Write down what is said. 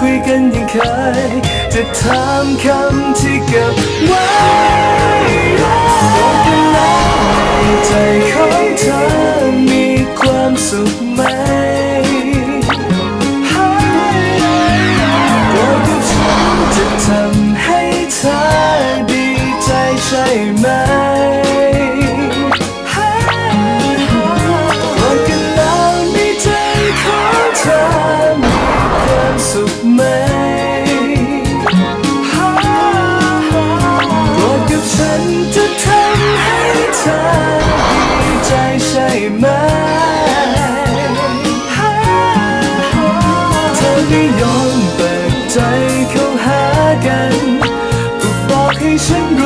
คุยกันยังเคย จะถามคำที่เก็บไว้บอกกันแล้วใจของเธอมีความสุขไหมบอกกับฉันจะทำให้เธอดีใจใช่ไหม ใจเข้าหากันก็บอกให้ฉันรู้